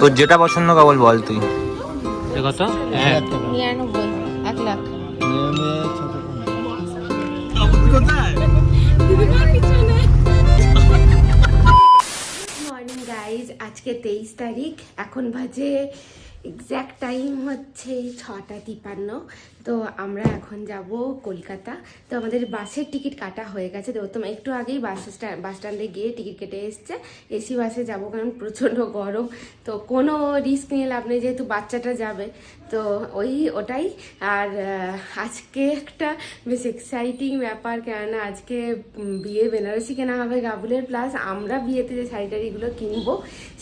তোর যেটা পছন্দ কেবল বল তুই। কত হ্যাঁ। নিরানব্বই এক লাখ মর্নিং গাইজ আজকে তেইশ তারিখ। এখন বাজে এক্স্যাক্ট টাইম হচ্ছে ছটা তিপান্ন। তো আমরা এখন যাব কলকাতা। তো আমাদের বাসের টিকিট কাটা হয়ে গেছে। তো একটু আগেই বাস স্ট্যান্ড বাস স্ট্যান্ডে গিয়ে টিকিট কেটে এসছে। এসি বাসে যাব কারণ প্রচণ্ড গরম। তো কোনো রিস্ক নিয়ে লাভ নেই, যেহেতু বাচ্চাটা যাবে। তো ওই ওটাই। আর আজকে একটা বেশ এক্সাইটিং ব্যাপার, কেননা আজকে বিয়ে, বেনারসি কেনা হবে, গাবুলের প্লাস আমরা বিয়েতে যে শাড়ি টাড়িগুলো কিনবো,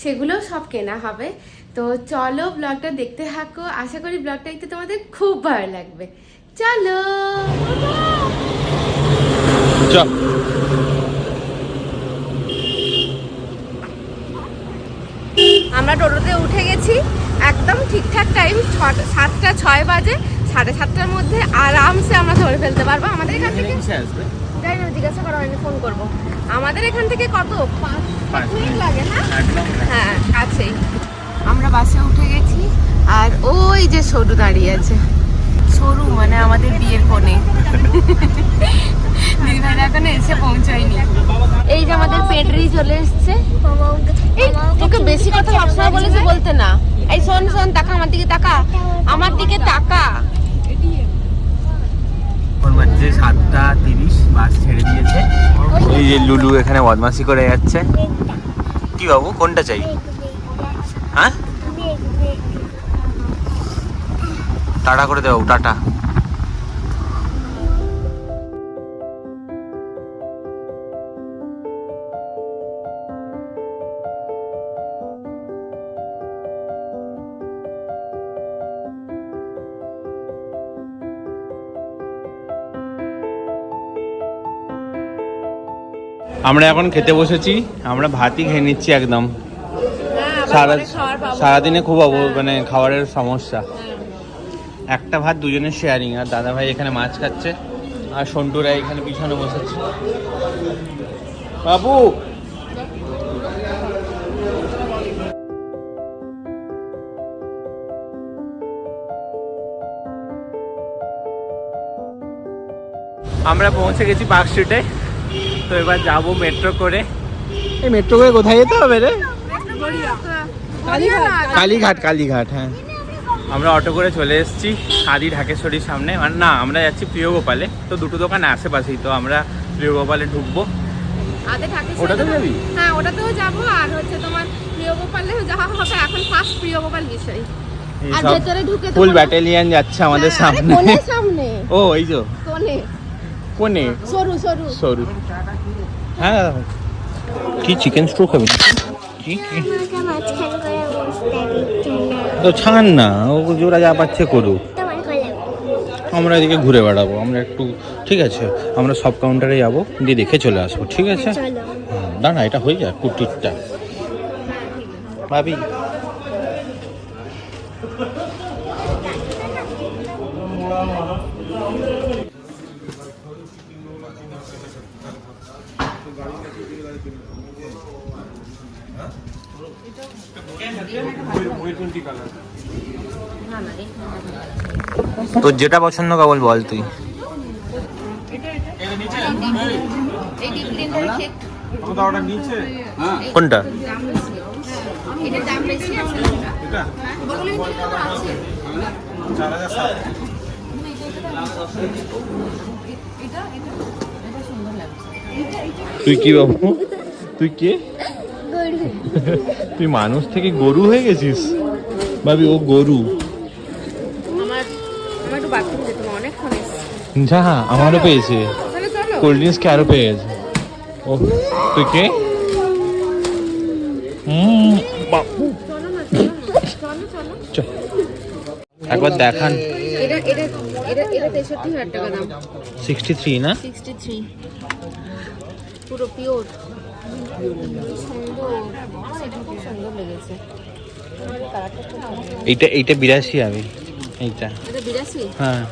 সেগুলো সব কেনা হবে। তো চলো ব্লগটা দেখতে থাকো। আশা করি ব্লগটা দেখতে তোমাদের খুব ভালো লাগবে। চলো। আমরা টোটোতে উঠে গেছি। একদম ঠিকঠাক টাইম ছটা সাতটা ছয় বাজে। সাড়ে সাতটার মধ্যে আরামসে আমরা ধরে ফেলতে পারব। আমাদের এখান থেকে যাই না জিজ্ঞাসা করো আমি ফোন করব। আমাদের এখান থেকে কত? পাঁচ পাঁচ মিনিট লাগে হ্যাঁ হ্যাঁ কাছেই আমরা বাসে উঠে গেছি আর ওই যে সরু দাঁড়িয়ে আছে। সরু মানে আমাদের বিয়ের কোণে। দিদিভাইরা এখনও এসে পৌঁছায়নি। এই যে আমাদের পেটরি চলে এসছে। এই তোকে বেশি কথা সবসময় বলেছে বলতে না। এই শোন শোন তাকা আমার দিকে তাকা। আমার দিকে তাকা। এখন বাজছে সাতটা তিরিশ বাস ছেড়ে দিয়েছে। এই যে লুলু এখানে বদমাসি করে যাচ্ছে। কি বাবু কোনটা চাই? হ্যাঁ? টাটা করে দেবো টাটা। আমরা এখন খেতে বসেছি আমরা ভাতই খেয়ে নিচ্ছি একদম। সারা সারাদিনে খুব অব- মানে খাবারের সমস্যা। একটা ভাত দুজনের শেয়ারিং আর দাদা ভাই এখানে মাছ খাচ্ছে আর সন্টুরা এখানে পিছনে বসেছে। বাবু! আমরা পৌঁছে গেছি পার্ক স্ট্রিটে তো এবার যাব মেট্রো করে। এই মেট্রো করে কোথায় যেতে হবে রে? কালীঘাট। কালীঘাট হ্যাঁ। আমরা অটো করে চলে এসেছি আদি ঢাকেশ্বরীর সামনে। আর না আমরা যাচ্ছি প্রিয় গোপালে তো দুটো দোকান আশেপাশেই তো আমরা প্রিয় গোপালে ঢুকবো। আদে ওটাতেও তো- যাবি? হ্যাঁ ওটাতেও যাব। আর হচ্ছে তোমার প্রিয় গোপালে যাওয়া হবে এখন ফার্স্ট প্রিয় গোপাল বিষয় আর ভেতরে ঢুকে ফুল ব্যাটালিয়ান যাচ্ছে আমাদের হ্যাঁ, সামনে। সামনে? ও এই তো কোনে? কোনে? সরু সরু। সরু। হ্যাঁ। কি চিকেন স্ট্রোক খাবি? কি কি? তো ছাড় না ও ওরা যা পাচ্ছে করুক। আমরা এদিকে ঘুরে বেড়াবো আমরা একটু ঠিক আছে আমরা সব কাউন্টারে যাব দিয়ে দেখে চলে আসব ঠিক আছে? হুম, না না এটা হয়ে যায় কুটিরটা। ভাবি। তোর যেটা পছন্দ কেবল বল তুই। কোনটা? তুই কি বাবু? তুই কে? তুই মানুষ থেকে গরু হয়ে গেছিস? ভাবি ও গরু। যা আমারও পেয়েছে। কোল্ড ড্রিঙ্কস কে আরও পেয়ে গেছে ও তুই কে। একবার দেখান। সিক্সটি থ্রি না? পুরো পিওর সুন্দর। সুন্দর লেগেছে। কালারটা খুব ভালো এইটা এইটা বিরাশি আমি। এইটা। এটা হ্যাঁ।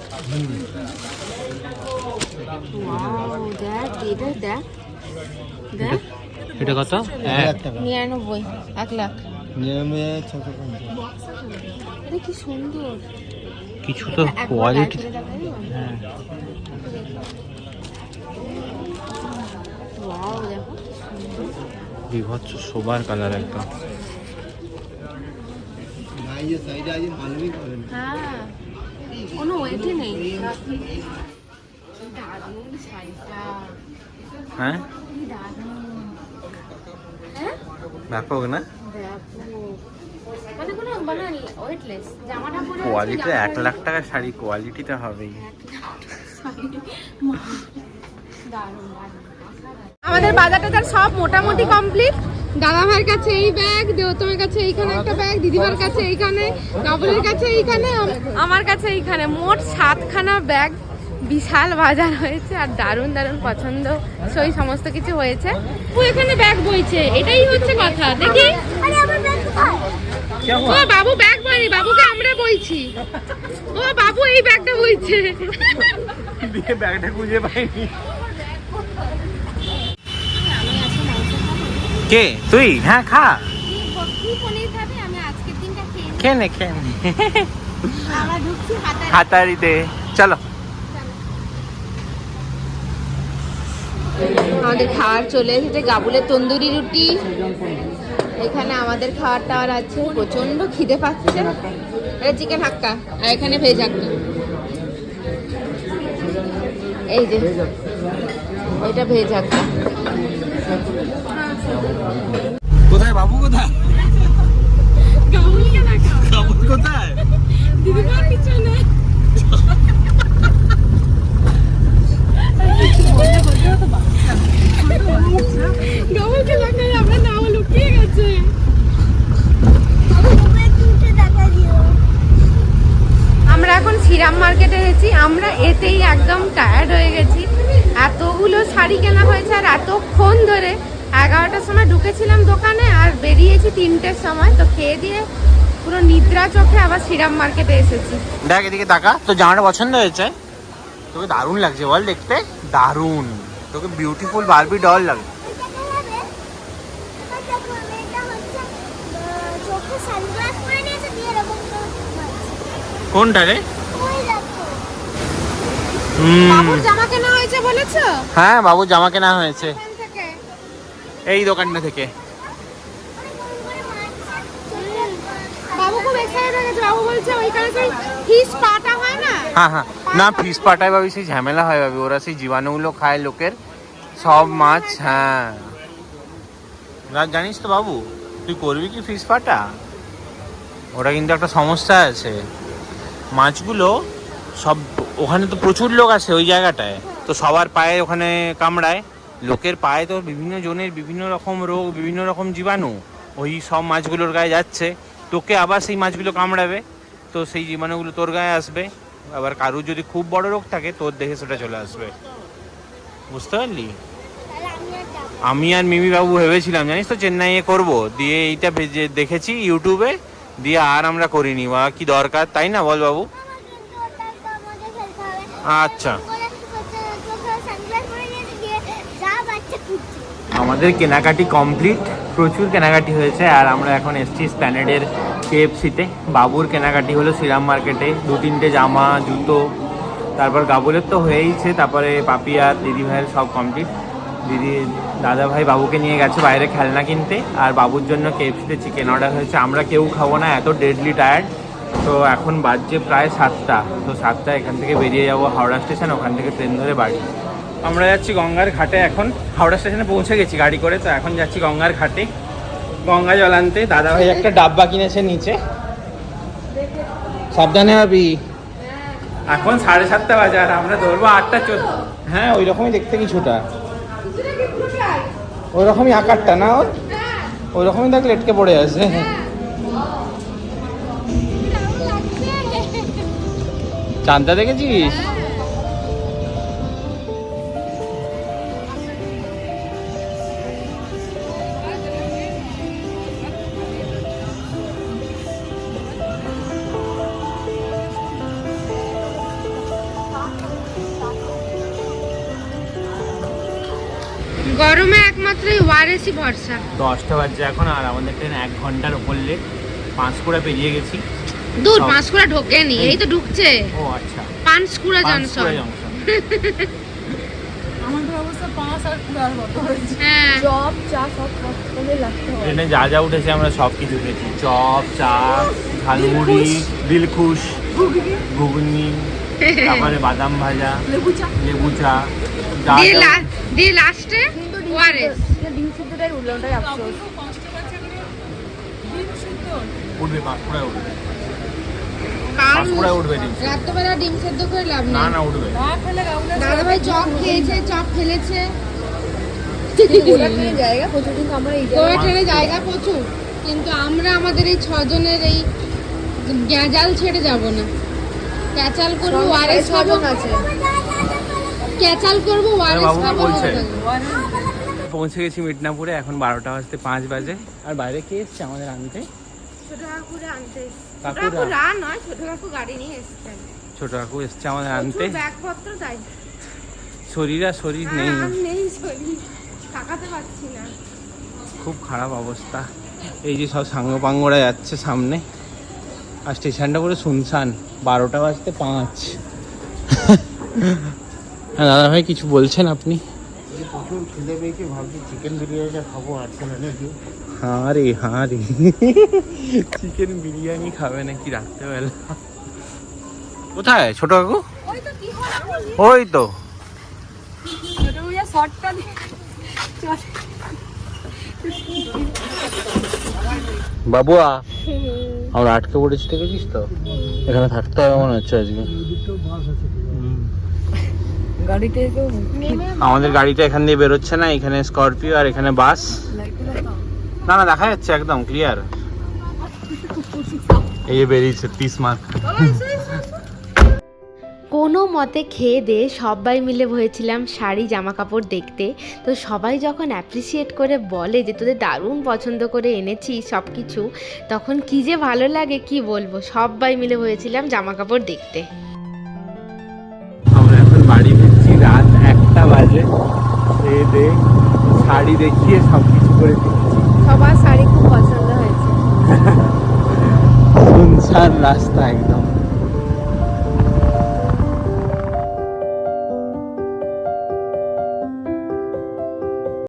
দেখ এটা দেখ। দেখ। এটা কত? নিরানব্বই এক লাখ। কি সুন্দর। কিছু তো কোয়ালিটি? হ্যাঁ। বিভৎস সোবার কালার একদম ভাই যে সাইডে আছে মালুমই করেন হ্যাঁ কোনো ওয়েটই নেই। হ্যাঁ? দারুণ হ্যাঁ? ব্যাপক না? মানে কোনো মানে কোয়ালিটি এক লাখ টাকার শাড়ি কোয়ালিটিটা হবেই। আমাদের বাজারটা তার সব মোটামুটি কমপ্লিট। দাদা ভাইয়ের কাছে এই ব্যাগ দেওতমের কাছে এইখানে একটা ব্যাগ দিদিমার কাছে এইখানে নবলের কাছে এইখানে। আমার কাছে এইখানে মোট সাতখানা ব্যাগ। বিশাল বাজার হয়েছে আর দারুণ দারুণ পছন্দ। সই সমস্ত কিছু হয়েছে। ও এখানে ব্যাগ বইছে এটাই হচ্ছে কথা। দেখি। আরে আমার ব্যাগ কোথায়? ও বাবু ব্যাগ বইনি বাবুকে আমরা বইছি। ও বাবু এই ব্যাগটা বইছে। দিয়ে ব্যাগটা খুঁজে পাইনি। কে? তুই? হ্যাঁ খা। খেয়ে নে হাতারিতে চলো। আমাদের খাবার চলে এসেছে গাবুলের তন্দুরি রুটি। এখানে আমাদের খাবার টাওয়ার আছে প্রচণ্ড খিদে পাচ্ছে। এটা চিকেন হাক্কা, আর এখানে ভেজ হাক্কা। এই যে, ওইটা ভেজ হাক্কা। কোথায় বাবু কোথায়? কোথায়? দিদিমার পিছনে। গাবুলকে লাগাই আমরা নাও লুকিয়ে গেছে। আমরা এখন শ্রীরাম মার্কেটে এসেছি। আমরা এতেই একদম টায়ার্ড হয়ে গেছি। এতগুলো শাড়ি কেনা হয়েছে আর এতক্ষণ ধরে এগারোটার সময় ঢুকেছিলাম দোকানে আর বেরিয়েছি তিনটের সময় তো খেয়ে দিয়ে পুরো নিদ্রা চোখে আবার শ্রীরাম মার্কেটে এসেছি। দেখ এদিকে তাকা তো জামাটা পছন্দ হয়েছে? তোকে দারুণ লাগছে বল দেখতে দারুণ। তোকে বিউটিফুল বারবি ডল লাগে। কোনটা রে? হুম। বাবুর জামা কেনা হয়েছে বলেছ? হ্যাঁ বাবু জামা কেনা হয়েছে। এই দোকানটা থেকে। হয়ে হয় না? না ফিস পাটায় ভাবি সেই ঝামেলা হয় ভাবি। ওরা সেই জীবাণুগুলো খায় লোকের। সব মাছ হ্যাঁ। জানিস তো বাবু তুই করবি কি ফিস পাটা? ওটা কিন্তু একটা সমস্যা আছে। মাছগুলো সব ওখানে তো প্রচুর লোক আছে ওই জায়গাটায়। তো সবার পায়ে ওখানে কামড়ায়। লোকের পায়ে তো বিভিন্ন জনের বিভিন্ন রকম রোগ বিভিন্ন রকম জীবাণু ওই সব মাছগুলোর গায়ে যাচ্ছে। তোকে আবার সেই মাছগুলো কামড়াবে তো সেই জীবাণুগুলো তোর গায়ে আসবে। আবার কারুর যদি খুব বড় রোগ থাকে তোর দেখে সেটা চলে আসবে। বুঝতে পারলি? আমি আর মিমি বাবু ভেবেছিলাম জানিস তো চেন্নাইয়ে করব। দিয়ে এইটা ভেজে- দেখেছি ইউটিউবে দিয়ে আর আমরা করিনি। বা কি দরকার তাই না বল বাবু? আচ্ছা করে হচ্ছে চোখে সানগ্লাস পরে নিয়েছে দিয়ে যা বাচ্চা খুঁজছে আমাদের কেনাকাটি কমপ্লিট। প্রচুর কেনাকাটি হয়েছে আর আমরা এখন এসছি স্প্ল্যানেডের কেএফসিতে। বাবুর কেনাকাটি হলো শ্রীরাম মার্কেটে। দু তিনটে জামা, জুতো, তারপর গাবুলের তো হয়েইছে, তারপরে পাপিয়ার দিদি ভাইয়ের সব কমপ্লিট। দিদি দাদা ভাই বাবুকে নিয়ে গেছে বাইরে খেলনা কিনতে আর বাবুর জন্য কেএফসিতে চিকেন অর্ডার হয়েছে। আমরা কেউ খাব না, এত ডেডলি টায়ার্ড তো এখন বাজছে প্রায় সাতটা। তো সাতটা, এখান থেকে বেরিয়ে যাব হাওড়া স্টেশন, ওখান থেকে ট্রেন ধরে বাড়ি। আমরা যাচ্ছি গঙ্গার ঘাটে এখন। হাওড়া স্টেশনে পৌঁছে গেছি গাড়ি করে, তো এখন যাচ্ছি গঙ্গার ঘাটে। গঙ্গা জল আনতে দাদা ভাই একটা ডাব্বা কিনেছে নিচে। সাবধানে হবি এখন সাড়ে সাতটা বাজে আর আমরা ধরবো আটটা চোদ্দ। হ্যাঁ ওই রকমই দেখতে কিছুটা। ওই রকমই আকারটা, না ওর? ওই রকমই দেখ লেটকে পড়ে আছে। চাঁদটা দেখেছিস? গরমে এক মাত্রই ওয়ারেসই ভরসা। দশটা বাজছে এখন আর আমাদের ট্রেন এক ঘণ্টার ওপর লেট পাঁশকুড়া পেরিয়ে গেছি। দূর পাঁশকুড়া ঢোকেনি এই তো ঢুকছে। ও আচ্ছা। পাঁশকুড়া জংশন আমাদের অবস্থা পাঁচ আর কুড়ার মতো হয়েছে। হ্যাঁ। চপ চা সব কষ্টে লাগতে হয় ট্রেনে যা যা উঠেছে আমরা সব কিছু খেয়েছি চপ চা ঝালমুড়ি দিলখুশ ঘুগনি। তারপরে বাদাম ভাজা লেবু চা লেবু চা দিয়ে যা- লা- দিয়ে লাস্টে ওয়ারেস ডিম সিদ্ধটাই উঠল আফসোস। উঠবে পাঁশকুড়ায় উঠবে। কারণ উঠবে ডিম রাত্রেবেলা ডিম সেদ্ধ করে লাভ না না উঠবে। না খেলে গাউনে দাদা ভাই চপ খেয়েছে চপ ফেলেছে। জায়গা প্রচুর কিন্তু আমরা জায়গা প্রচুর কিন্তু আমরা আমাদের এই ছজনের এই গ্যাজাল ছেড়ে যাব না। ক্যাচাল করব ওয়ারেস খাব। আছে। ক্যাচাল করব ওয়ারেস বাবু খাব বলছে? পৌঁছে গেছি মিদনাপুরে এখন বারোটা বাজতে পাঁচ বাজে। আর বাইরে কে এসছে আমাদের আনতে? ছোট? কাকু এসছে। আমাদের আনতে। শরীর আর শরীর নেই। খুব খারাপ অবস্থা। এই যে সব সাঙ্গ পাঙ্গরা যাচ্ছে সামনে। আর স্টেশনটা পুরো শুনশান। বারোটা বাজতে পাঁচ। হ্যাঁ দাদা ভাই কিছু বলছেন আপনি? প্রচুর খিদে পেয়েছে ভাবছি চিকেন বিরিয়ানিটা খাব নাকি? হ্যাঁ রে হ্যাঁ রে। চিকেন বিরিয়ানি খাবে নাকি রাত্রেবেলা? কোথায়? ছোট কাকু? ওই তো বাবুয়া। আমরা আটকে পড়েছি দেখেছিস তো? এখানে থাকতে হবে মনে হচ্ছে আজকে। আমাদের গাড়িটা এখান দিয়ে বেরোচ্ছে না এখানে স্করপিও আর এখানে বাস। না না দেখা যাচ্ছে একদম ক্লিয়ার এই বেরিয়েছে তিস মার্ক কোনো মতে খেয়ে দিয়ে সবাই মিলে হয়েছিলাম শাড়ি জামা কাপড় দেখতে। তো সবাই যখন অ্যাপ্রিসিয়েট করে বলে যে তোদের দারুণ পছন্দ করে এনেছি সব কিছু তখন কি যে ভালো লাগে কি বলব? সবাই মিলে হয়েছিলাম জামা কাপড় দেখতে। আমরা এখন বাড়ি ফিরছি রাত একটা বাজে। খেয়ে দে শাড়ি দেখিয়ে সব কিছু করে সবার শাড়ি খুব পছন্দ হয়েছে। শুনশান রাস্তা একদম।